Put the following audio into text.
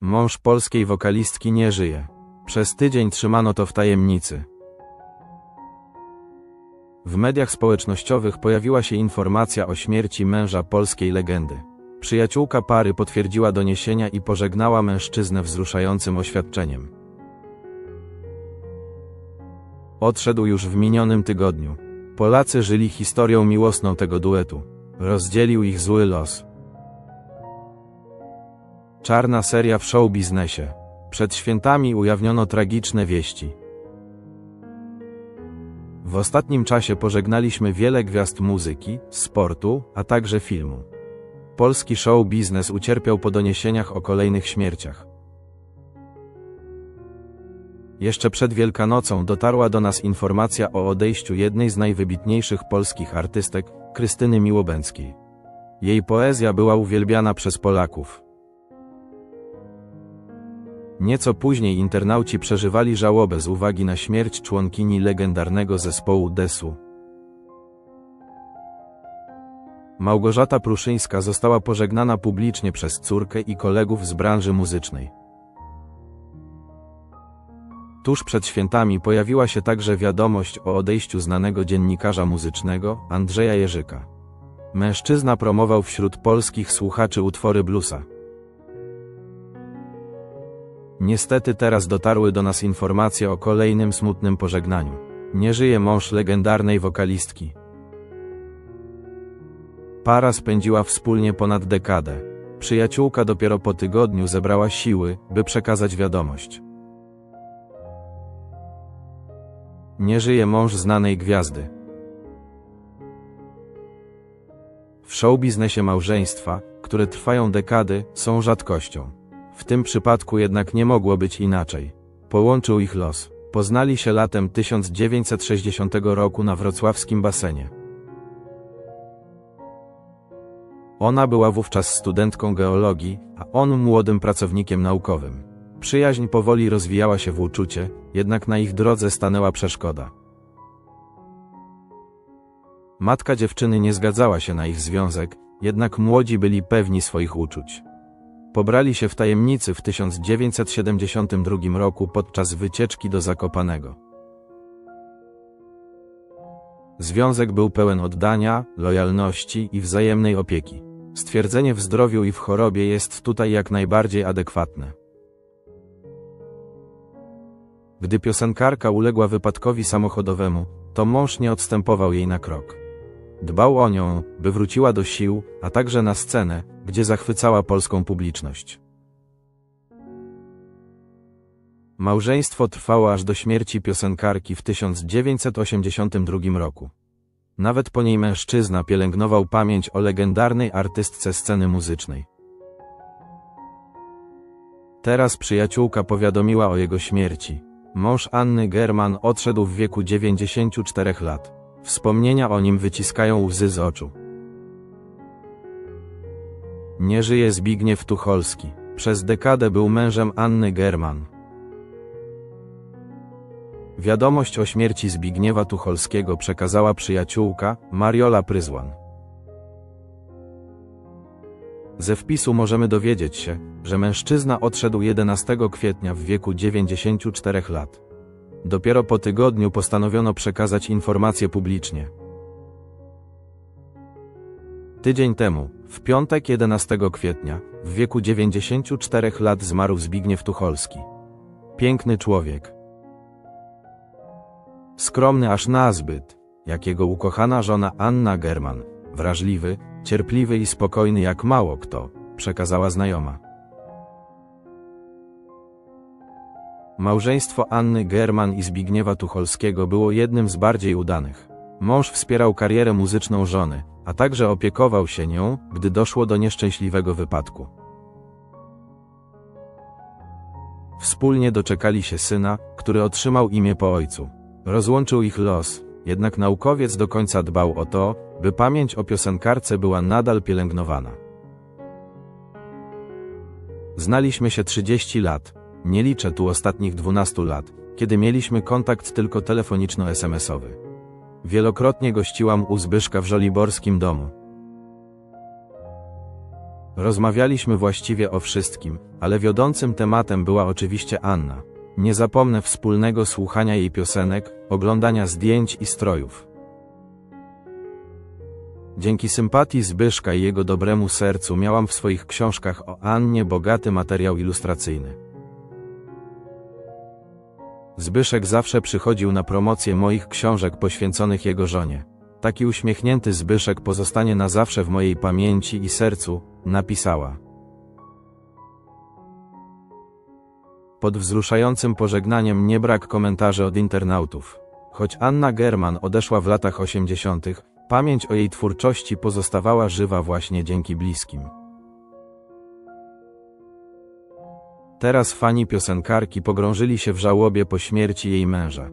Mąż polskiej wokalistki nie żyje. Przez tydzień trzymano to w tajemnicy. W mediach społecznościowych pojawiła się informacja o śmierci męża polskiej legendy. Przyjaciółka pary potwierdziła doniesienia i pożegnała mężczyznę wzruszającym oświadczeniem. Odszedł już w minionym tygodniu. Polacy żyli historią miłosną tego duetu. Rozdzielił ich zły los. Czarna seria w show biznesie. Przed świętami ujawniono tragiczne wieści. W ostatnim czasie pożegnaliśmy wiele gwiazd muzyki, sportu, a także filmu. Polski show biznes ucierpiał po doniesieniach o kolejnych śmierciach. Jeszcze przed Wielkanocą dotarła do nas informacja o odejściu jednej z najwybitniejszych polskich artystek, Krystyny Miłobęckiej. Jej poezja była uwielbiana przez Polaków. Nieco później internauci przeżywali żałobę z uwagi na śmierć członkini legendarnego zespołu Desu. Małgorzata Pruszyńska została pożegnana publicznie przez córkę i kolegów z branży muzycznej. Tuż przed świętami pojawiła się także wiadomość o odejściu znanego dziennikarza muzycznego, Andrzeja Jerzyka. Mężczyzna promował wśród polskich słuchaczy utwory bluesa. Niestety teraz dotarły do nas informacje o kolejnym smutnym pożegnaniu. Nie żyje mąż legendarnej wokalistki. Para spędziła wspólnie ponad dekadę. Przyjaciółka dopiero po tygodniu zebrała siły, by przekazać wiadomość. Nie żyje mąż znanej gwiazdy. W showbiznesie małżeństwa, które trwają dekady, są rzadkością. W tym przypadku jednak nie mogło być inaczej. Połączył ich los. Poznali się latem 1960 roku na wrocławskim basenie. Ona była wówczas studentką geologii, a on młodym pracownikiem naukowym. Przyjaźń powoli rozwijała się w uczucie, jednak na ich drodze stanęła przeszkoda. Matka dziewczyny nie zgadzała się na ich związek, jednak młodzi byli pewni swoich uczuć. Pobrali się w tajemnicy w 1972 roku podczas wycieczki do Zakopanego. Związek był pełen oddania, lojalności i wzajemnej opieki. Stwierdzenie w zdrowiu i w chorobie jest tutaj jak najbardziej adekwatne. Gdy piosenkarka uległa wypadkowi samochodowemu, to mąż nie odstępował jej na krok. Dbał o nią, by wróciła do sił, a także na scenę, gdzie zachwycała polską publiczność. Małżeństwo trwało aż do śmierci piosenkarki w 1982 roku. Nawet po niej mężczyzna pielęgnował pamięć o legendarnej artystce sceny muzycznej. Teraz przyjaciółka powiadomiła o jego śmierci. Mąż Anny German odszedł w wieku 94 lat. Wspomnienia o nim wyciskają łzy z oczu. Nie żyje Zbigniew Tucholski. Przez dekadę był mężem Anny German. Wiadomość o śmierci Zbigniewa Tucholskiego przekazała przyjaciółka, Mariola Pryzłan. Ze wpisu możemy dowiedzieć się, że mężczyzna odszedł 11 kwietnia w wieku 94 lat. Dopiero po tygodniu postanowiono przekazać informację publicznie. Tydzień temu, w piątek 11 kwietnia, w wieku 94 lat zmarł Zbigniew Tucholski. Piękny człowiek. Skromny aż nazbyt, jak jego ukochana żona Anna German, wrażliwy, cierpliwy i spokojny jak mało kto, przekazała znajoma. Małżeństwo Anny German i Zbigniewa Tucholskiego było jednym z bardziej udanych. Mąż wspierał karierę muzyczną żony, a także opiekował się nią, gdy doszło do nieszczęśliwego wypadku. Wspólnie doczekali się syna, który otrzymał imię po ojcu. Rozłączył ich los, jednak naukowiec do końca dbał o to, by pamięć o piosenkarce była nadal pielęgnowana. Znaliśmy się 30 lat, nie liczę tu ostatnich 12 lat, kiedy mieliśmy kontakt tylko telefoniczno-SMS-owy. Wielokrotnie gościłam u Zbyszka w żoliborskim domu. Rozmawialiśmy właściwie o wszystkim, ale wiodącym tematem była oczywiście Anna. Nie zapomnę wspólnego słuchania jej piosenek, oglądania zdjęć i strojów. Dzięki sympatii Zbyszka i jego dobremu sercu miałam w swoich książkach o Annie bogaty materiał ilustracyjny. Zbyszek zawsze przychodził na promocję moich książek poświęconych jego żonie. Taki uśmiechnięty Zbyszek pozostanie na zawsze w mojej pamięci i sercu, napisała. Pod wzruszającym pożegnaniem nie brak komentarzy od internautów. Choć Anna German odeszła w latach 80., pamięć o jej twórczości pozostawała żywa właśnie dzięki bliskim. Teraz fani piosenkarki pogrążyli się w żałobie po śmierci jej męża.